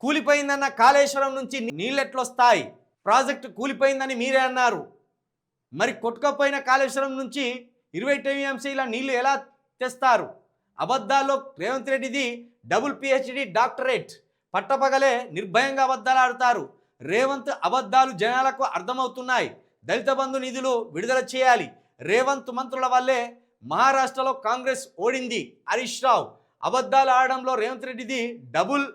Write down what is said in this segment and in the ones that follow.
కూలిపోయిందన్న కాళేశ్వరం నుంచి నీళ్ళెట్లొస్తాయి? ప్రాజెక్టు కూలిపోయిందని మీరే అన్నారు. మరి కొట్టుకపోయిన కాళేశ్వరం నుంచి ఇరవై టీఎంసీల నీళ్ళు ఎలా తెస్తారు? అబద్ధాల్లో రేవంత్ రెడ్డిది డబుల్ పిహెచ్డి డాక్టరేట్. పట్టపగలే నిర్భయంగా అబద్ధాలు ఆడతారు రేవంత్ అబద్ధాలు జనాలకు అర్థమవుతున్నాయి. దళిత బంధు నిధులు విడుదల చేయాలి. రేవంత్ మంత్రుల వల్లే మహారాష్ట్రలో కాంగ్రెస్ ఓడింది. హరీష్ రావు. అబద్ధాలు ఆడడంలో రేవంత్ రెడ్డిది డబుల్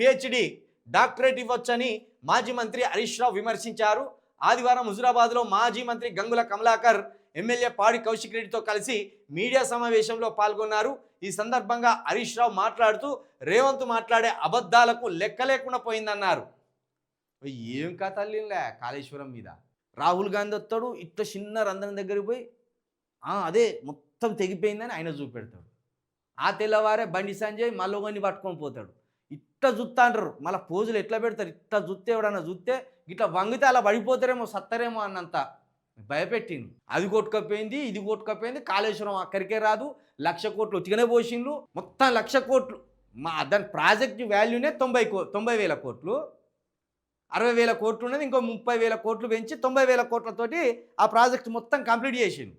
పిహెచ్డి డాక్టరేట్ ఇవ్వొచ్చని మాజీ మంత్రి హరీష్ రావు విమర్శించారు. ఆదివారం హుజురాబాద్లో మాజీ మంత్రి గంగుల కమలాకర్ ఎమ్మెల్యే పాడి కౌశిక్ రెడ్డితో కలిసి మీడియా సమావేశంలో పాల్గొన్నారు. ఈ సందర్భంగా హరీష్ రావు మాట్లాడుతూ రేవంత్ మాట్లాడే అబద్ధాలకు లెక్క లేకుండా పోయిందన్నారు. ఏం కథల్లిలే కాళేశ్వరం మీద? రాహుల్ గాంధీ వస్తాడు ఇట్లా చిన్న రంధ్రం దగ్గరికి పోయి అదే మొత్తం తెగిపోయిందని ఆయన చూపెడతాడు. ఆ తెల్లవారే బండి సంజయ్ మళ్ళొగని పట్టుకొని పోతాడు. ఇట్లా చూస్తా అంటారు. మళ్ళీ పోజులు ఎట్లా పెడతారు? ఇట్లా చూస్తే ఎవడన్నా చూస్తే ఇట్లా వంగితే అలా పడిపోతారేమో సత్తారేమో అన్నంత. భయపెట్టింది అది కొట్టుకపోయింది ఇది కొట్టుకపోయింది కాళేశ్వరం అక్కడికే రాదు. లక్ష కోట్లు ఉతికనే పోసిండ్రు మొత్తం లక్ష కోట్లు. మా దాని ప్రాజెక్ట్ వాల్యూనే తొంభై కో తొంభై వేల కోట్లు. అరవై వేల కోట్లు ఉన్నది ఇంకో ముప్పై వేల కోట్లు పెంచి తొంభై వేల కోట్లతోటి ఆ ప్రాజెక్ట్ మొత్తం కంప్లీట్ చేసిండు.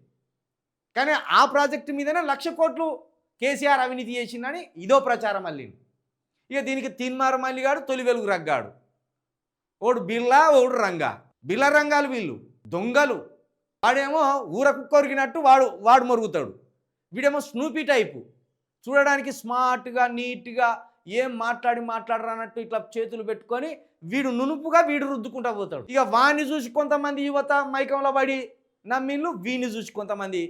కానీ ఆ ప్రాజెక్టు మీదనే లక్ష కోట్లు కేసీఆర్ అవినీతి చేసిందని ఇదో ప్రచారం మళ్ళీ ఇక దీనికి తీన్మార మల్లిగాడు తొలి వెలుగు రగ్గాడు. ఓడు బిర్లా ఓడు రంగా. బిల్ల రంగాలు వీళ్ళు దొంగలు. వాడేమో ఊరకు కొరికినట్టు వాడు వాడు మరుగుతాడు. వీడేమో స్నూపీ టైపు. చూడడానికి స్మార్ట్గా నీట్గా ఏం మాట్లాడి మాట్లాడరానట్టు ఇట్లా చేతులు పెట్టుకొని వీడు నునుపుగా వీడు రుద్దుకుంటా పోతాడు. ఇక వాణ్ణి చూసి కొంతమంది యువత మైకంలో పడి నమ్మిళ్ళు వీణ్ణి చూసి కొంతమంది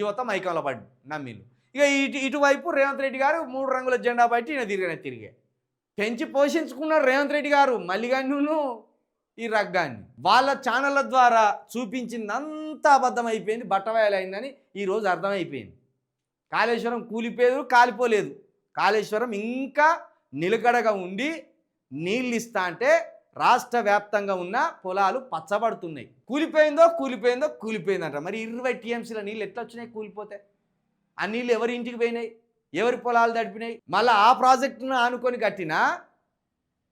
యువత మైకంలో పడి నమ్మిళ్ళు. ఇక ఇటు ఇటువైపు రేవంత్ రెడ్డి గారు మూడు రంగుల జెండా బట్టి ఈయన తిరిగిన తిరిగే. పెంచి పోషించుకున్నారు రేవంత్ రెడ్డి గారు మల్లిగాన్ను ఈ రగ్గాన్ని. వాళ్ళ ఛానళ్ళ ద్వారా చూపించిందంతా అబద్ధం అయిపోయింది బట్టవాయలు అయిందని ఈరోజు అర్థమైపోయింది. కాళేశ్వరం కూలిపోయేది కాలిపోలేదు. కాళేశ్వరం ఇంకా నిలకడగా ఉండి నీళ్ళు ఇస్తా అంటే రాష్ట్ర వ్యాప్తంగా ఉన్న పొలాలు పచ్చబడుతున్నాయి. కూలిపోయిందో కూలిపోయిందో కూలిపోయిందంట. మరి ఇరవై టీఎంసీల నీళ్ళు ఎట్లా వచ్చినాయి కూలిపోతే? ఆ నీళ్ళు ఎవరి ఇంటికి పోయినాయి? ఎవరి పొలాలు తడిపినాయి? మళ్ళీ ఆ ప్రాజెక్టును ఆనుకొని కట్టినా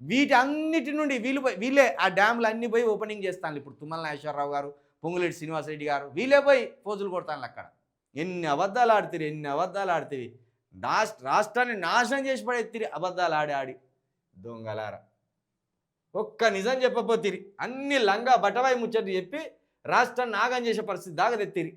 వీటి అన్నిటి నుండి వీళ్ళు పోయి వీళ్ళే ఆ డ్యామ్లు అన్ని పోయి ఓపెనింగ్ చేస్తాను ఇప్పుడు తుమ్మల నాగేశ్వరరావు గారు పొంగులేటి శ్రీనివాసరెడ్డి గారు వీళ్ళే పోయి పోజులు కొడతాను అక్కడ. ఎన్ని అబద్ధాలు ఆడుతుంది ఎన్ని అబద్ధాలు ఆడుతుంది రాష్ట్ర రాష్ట్రాన్ని నాశనం చేసి పడేత్తిరి అబద్ధాలు ఆడి ఆడి. దొంగలారా. ఒక్క నిజం చెప్పపోతిరి అన్ని లంగా బటవాయి ముచ్చట్లు చెప్పి రాష్ట్రాన్ని నాగం చేసే పరిస్థితి దాకా తెత్తిరి.